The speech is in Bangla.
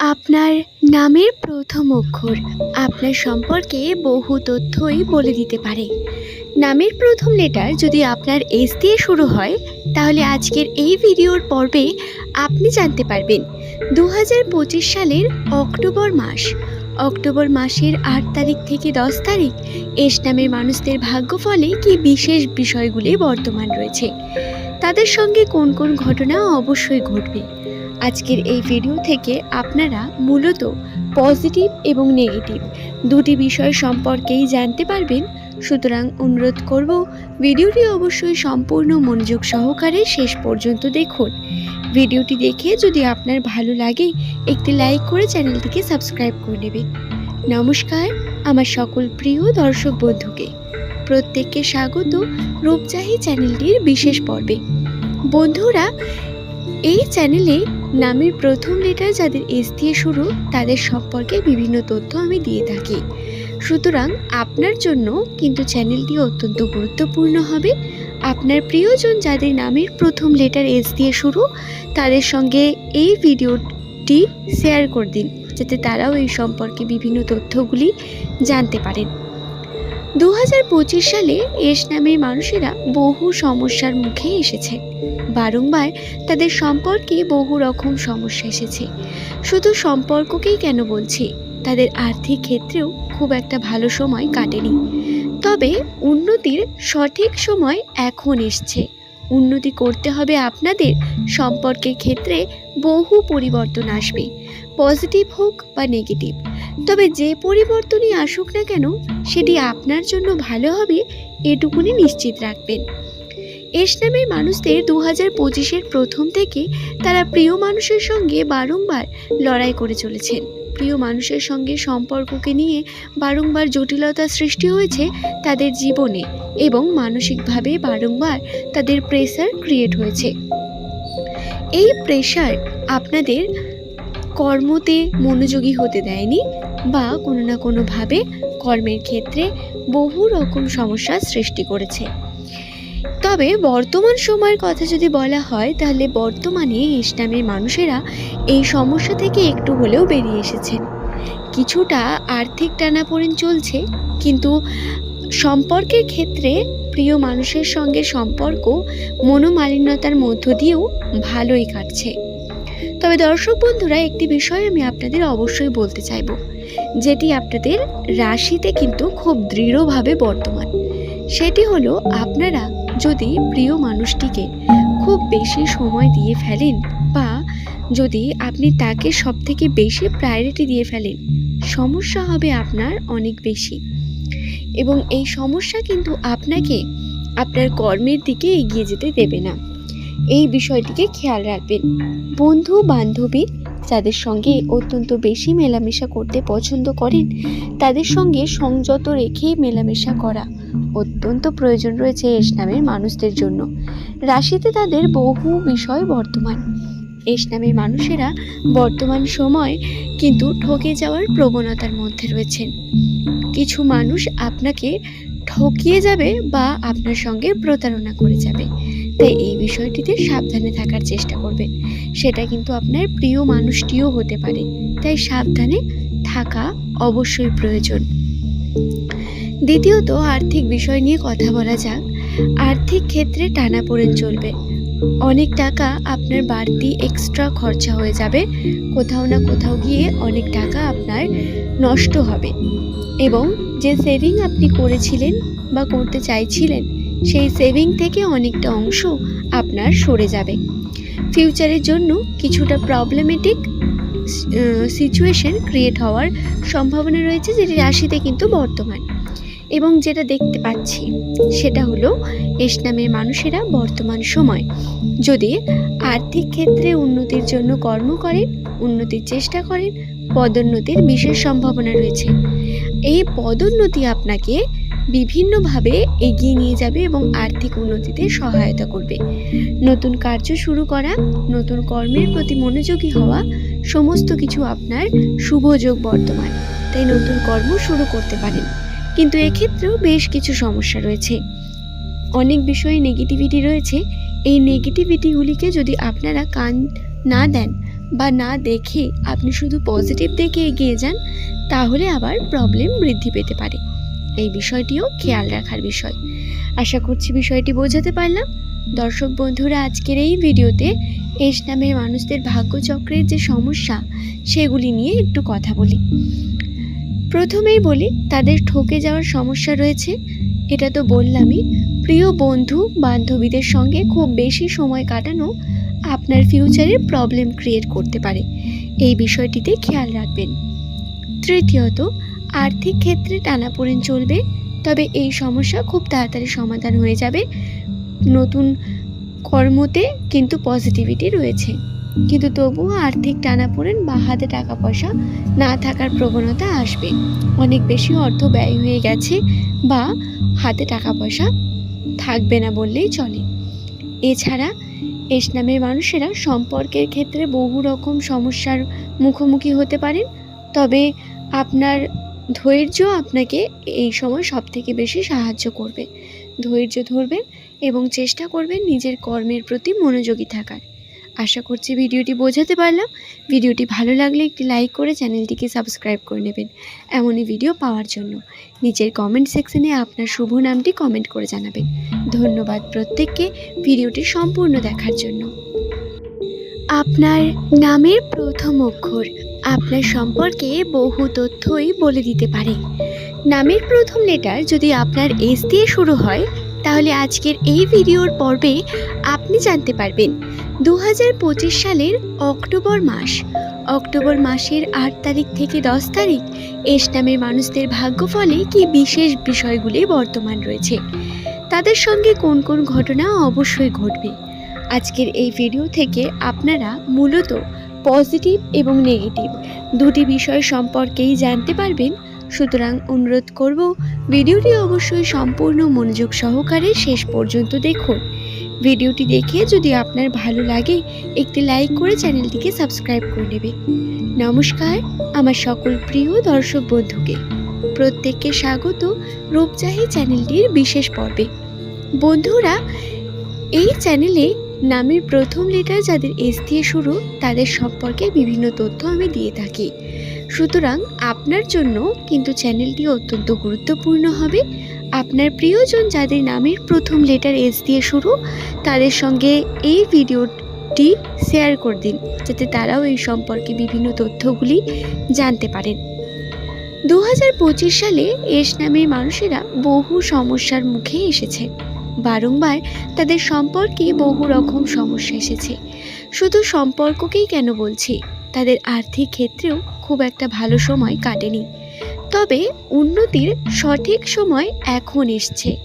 আপনার নামের প্রথম অক্ষর আপনার সম্পর্কে বহু তথ্যই বলে দিতে পারে। নামের প্রথম লেটার যদি আপনার এস দিয়ে শুরু হয়, তাহলে আজকের এই ভিডিওর পর্বে আপনি জানতে পারবেন দু সালের অক্টোবর মাস। অক্টোবর মাসের আট তারিখ থেকে দশ তারিখ এস নামের মানুষদের ভাগ্যফলে কি বিশেষ বিষয়গুলি বর্তমান রয়েছে? তাদের সঙ্গে কোন কোন ঘটনা অবশ্যই ঘটবে? আজকের এই ভিডিও থেকে আপনারা মূলত পজিটিভ এবং নেগেটিভ দুটি বিষয় সম্পর্কেই জানতে পারবেন। সুতরাং অনুরোধ করব ভিডিওটি অবশ্যই সম্পূর্ণ মনোযোগ সহকারে শেষ পর্যন্ত দেখুন। ভিডিওটি দেখে যদি আপনার ভালো লাগে, একটি লাইক করে চ্যানেলটিকে সাবস্ক্রাইব করে নেবেন। নমস্কার, আমার সকল প্রিয় দর্শক বন্ধুকে। প্রত্যেককে স্বাগত রূপচাহি চ্যানেলটির বিশেষ পর্বে। বন্ধুরা, এই চ্যানেলে নামের প্রথম লেটার যাদের এস দিয়ে শুরু, তাদের সম্পর্কে বিভিন্ন তথ্য আমি দিয়ে থাকি। সুতরাং আপনার জন্য কিন্তু চ্যানেলটি অত্যন্ত গুরুত্বপূর্ণ হবে। আপনার প্রিয়জন যাদের নামের প্রথম লেটার এস দিয়ে শুরু, তাদের সঙ্গে এই ভিডিওটি শেয়ার করে দিন, যাতে তারাও এই সম্পর্কে বিভিন্ন তথ্যগুলি জানতে পারেন। দু হাজার পঁচিশ সালে এস নামের মানুষেরা বহু সমস্যার মুখে এসেছে। বারংবার তাদের সম্পর্কে বহু রকম সমস্যা এসেছে। শুধু সম্পর্ককেই কেন বলছি? তাদের আর্থিক ক্ষেত্রেও খুব একটা ভালো সময় কাটেনি। তবে উন্নতির সঠিক সময় এখন এসছে। উন্নতি করতে হবে আপনাদের, সম্পর্কের ক্ষেত্রে বহু পরিবর্তন আসবে। পজিটিভ হোক বা নেগেটিভ। তবে যে পরিবর্তনই আসুক না কেন, সেটি আপনার জন্য ভালো হবে, এটুকুনি নিশ্চিত রাখবেন। এস নামের মানুষদের দু হাজার পঁচিশের প্রথম থেকে তারা প্রিয় মানুষের সঙ্গে বারংবার লড়াই করে চলেছেন। প্রিয় মানুষের সঙ্গে সম্পর্ককে নিয়ে বারংবার জটিলতা সৃষ্টি হয়েছে তাদের জীবনে এবং মানসিকভাবে বারংবার তাদের প্রেসার ক্রিয়েট হয়েছে। এই প্রেসার আপনাদের কর্মতে মনোযোগী হতে দেয়নি বা কোনো না কোনোভাবে কর্মের ক্ষেত্রে বহু রকম সমস্যার সৃষ্টি করেছে। তবে বর্তমান সময়ের কথা যদি বলা হয়, তাহলে বর্তমানে ইসলামের মানুষেরা এই সমস্যা থেকে একটু হলেও বেরিয়ে এসেছেন। কিছুটা আর্থিক টানাপোড়েন চলছে, কিন্তু সম্পর্কের ক্ষেত্রে প্রিয় মানুষের সঙ্গে সম্পর্ক মনোমালিন্যতার মধ্য দিয়েও ভালোই কাটছে। তবে দর্শক বন্ধুরা, একটি বিষয় আমি আপনাদের অবশ্যই বলতে চাইব। যেটি আপনাদের রাশিতে কিন্তু খুব দৃঢ়ভাবে বর্তমান। সেটি হলো, আপনারা যদি প্রিয় মানুষটিকে খুব বেশি সময় দিয়ে ফেলেন বা যদি আপনি তাকে সব থেকে বেশি প্রায়োরিটি দিয়ে ফেলেন, সমস্যা হবে আপনার অনেক বেশি। এবং এই সমস্যা কিন্তু আপনাকে আপনার কর্মের দিকে এগিয়ে যেতে দেবে না। এই বিষয়টিকে খেয়াল রাখবেন। বন্ধু, বান্ধবী যাদের সঙ্গে অত্যন্ত বেশি মেলামেশা করতে পছন্দ করেন, তাদের সঙ্গে সংযত রেখে মেলামেশা করা অত্যন্ত প্রয়োজন রয়েছে এস নামের মানুষদের জন্য। রাশিতে তাদের বহু বিষয় বর্তমান। এস নামের মানুষেরা বর্তমান সময় কিন্তু ঠকে যাওয়ার প্রবণতার মধ্যে রয়েছেন। কিছু মানুষ আপনাকে ঠকিয়ে যাবে বা আপনার সঙ্গে প্রতারণা করে যাবে। তাই এই বিষয়টিতে সাবধানে থাকার চেষ্টা করবেন সেটা কিন্তু আপনার প্রিয় মানুষটিও হতে পারে। তাই সাবধানে থাকা অবশ্যই প্রয়োজন। দ্বিতীয়ত, আর্থিক বিষয় নিয়ে কথা বলা যাক। আর্থিক ক্ষেত্রে টানাপোড়েন চলবে। অনেক টাকা আপনার বাড়তি এক্সট্রা খরচা হয়ে যাবে। কোথাও না কোথাও গিয়ে অনেক টাকা আপনার নষ্ট হবে। এবং যে সেভিং আপনি করেছিলেন বা করতে চাইছিলেন সেই সেভিং থেকে অনেকটা অংশ আপনার সরে যাবে। ফিউচারের জন্য কিছুটা প্রবলেমেটিক সিচুয়েশন ক্রিয়েট হওয়ার সম্ভাবনা রয়েছে যেটি রাশিতে কিন্তু বর্তমান। এবং যেটা দেখতে পাচ্ছি, সেটা হলো এস নামের মানুষেরা বর্তমান সময়। যদি আর্থিক ক্ষেত্রে উন্নতির জন্য কর্ম করেন, উন্নতির চেষ্টা করেন, পদোন্নতির বিশেষ সম্ভাবনা রয়েছে। এই পদোন্নতি আপনাকে বিভিন্নভাবে এগিয়ে নিয়ে যাবে এবং আর্থিক উন্নতিতে সহায়তা করবে। নতুন কার্য শুরু করা, নতুন কর্মের প্রতি মনোযোগী হওয়া, সমস্ত কিছু আপনার শুভযোগ বর্তমান। তাই নতুন কর্ম শুরু করতে পারেন। কিন্তু এক্ষেত্রেও বেশ কিছু সমস্যা রয়েছে। অনেক বিষয়ে নেগেটিভিটি রয়েছে। এই নেগেটিভিটিগুলিকে যদি আপনারা কান না দেন বা না দেখে আপনি শুধু পজিটিভ দেখে এগিয়ে যান, তাহলে আবার প্রবলেম বৃদ্ধি পেতে পারে। এই বিষয়টিও খেয়াল রাখার বিষয়। আশা করছি বিষয়টি বোঝাতে পারলাম। দর্শক বন্ধুরা, আজকের এই ভিডিওতে এস নামের মানুষদের ভাগ্যচক্রের যে সমস্যা, সেগুলি নিয়ে একটু কথা বলি। প্রথমেই বলি, তাদের ঠকে যাওয়ার সমস্যা রয়েছে। এটা তো বললামই, প্রিয় বন্ধু, বান্ধবীদের সঙ্গে খুব বেশি সময় কাটানো আপনার ফিউচারে প্রবলেম ক্রিয়েট করতে পারে। এই বিষয়টিতে খেয়াল রাখবেন। তৃতীয়ত আর্থিক ক্ষেত্রে টানাপোড়েন চলবে, তবে এই সমস্যা খুব তাড়াতাড়ি সমাধান হয়ে যাবে। নতুন কর্মতে কিন্তু পজিটিভিটি রয়েছে। কিন্তু তবুও আর্থিক টানাপোড়েন বা হাতে টাকা পয়সা না থাকার প্রবণতা আসবে। অনেক বেশি অর্থ ব্যয় হয়ে গেছে বা হাতে টাকা পয়সা থাকবে না বললেই চলে। এছাড়া এস নামের মানুষেরা সম্পর্কের ক্ষেত্রে বহু রকম সমস্যার মুখোমুখি হতে পারেন। তবে আপনার ধৈর্য আপনাকে এই সময় সব থেকে বেশি সাহায্য করবে। ধৈর্য ধরবেন এবং চেষ্টা করবেন নিজের কর্মের প্রতি মনোযোগী থাকার। আশা করছি ভিডিওটি বোঝাতে পারলাম। ভিডিওটি ভালো লাগলে একটি লাইক করে চ্যানেলটিকে সাবস্ক্রাইব করে নেবেন এমনই ভিডিও পাওয়ার জন্য। নিচের কমেন্ট সেকশনে আপনার শুভ নামটি কমেন্ট করে জানাবেন। ধন্যবাদ প্রত্যেককে ভিডিওটি সম্পূর্ণ দেখার জন্য। আপনার নামের প্রথম অক্ষর আপনার সম্পর্কে বহু তথ্যই বলে দিতে পারে। নামের প্রথম লেটার যদি আপনার এস দিয়ে শুরু হয়, তাহলে আজকের এই ভিডিওর পর্বে আপনি জানতে পারবেন দু হাজার পঁচিশ সালের অক্টোবর মাস। অক্টোবর মাসের আট তারিখ থেকে দশ তারিখ এস নামের মানুষদের ভাগ্যফলে কি বিশেষ বিষয়গুলি বর্তমান রয়েছে, তাদের সঙ্গে কোন কোন ঘটনা অবশ্যই ঘটবে। আজকের এই ভিডিও থেকে আপনারা মূলত পজিটিভ এবং নেগেটিভ। দুটি বিষয় সম্পর্কেই জানতে পারবেন। সুতরাং অনুরোধ করব, ভিডিওটি অবশ্যই সম্পূর্ণ মনোযোগ সহকারে শেষ পর্যন্ত দেখুন। ভিডিওটি দেখে যদি আপনার ভালো লাগে, একটি লাইক করে চ্যানেলটিকে সাবস্ক্রাইব করে নেবে নমস্কার, আমার সকল প্রিয় দর্শক বন্ধুকে। প্রত্যেককে স্বাগত রূপচাহি চ্যানেলটির বিশেষ পর্বে। বন্ধুরা, এই চ্যানেলে নামের প্রথম লেটার যাদের এস দিয়ে শুরু, তাদের সম্পর্কে বিভিন্ন তথ্য আমি দিয়ে থাকি। সুতরাং আপনার জন্য কিন্তু চ্যানেলটি অত্যন্ত গুরুত্বপূর্ণ হবে। আপনার প্রিয়জন যাদের নামের প্রথম লেটার এস দিয়ে শুরু, তাদের সঙ্গে এই ভিডিওটি শেয়ার করে দিন, যাতে তারাও এই সম্পর্কে বিভিন্ন তথ্যগুলি জানতে পারেন। দু হাজার পঁচিশ সালে এস নামের মানুষেরা বহু সমস্যার মুখে এসেছে। বারংবার তাদের সম্পর্কে বহু রকম সমস্যা এসেছে। শুধু সম্পর্ককেই কেন বলছি? তাদের আর্থিক ক্ষেত্রেও খুব একটা ভালো সময় কাটেনি। তবে উন্নতির সঠিক সময় এখন এসছে।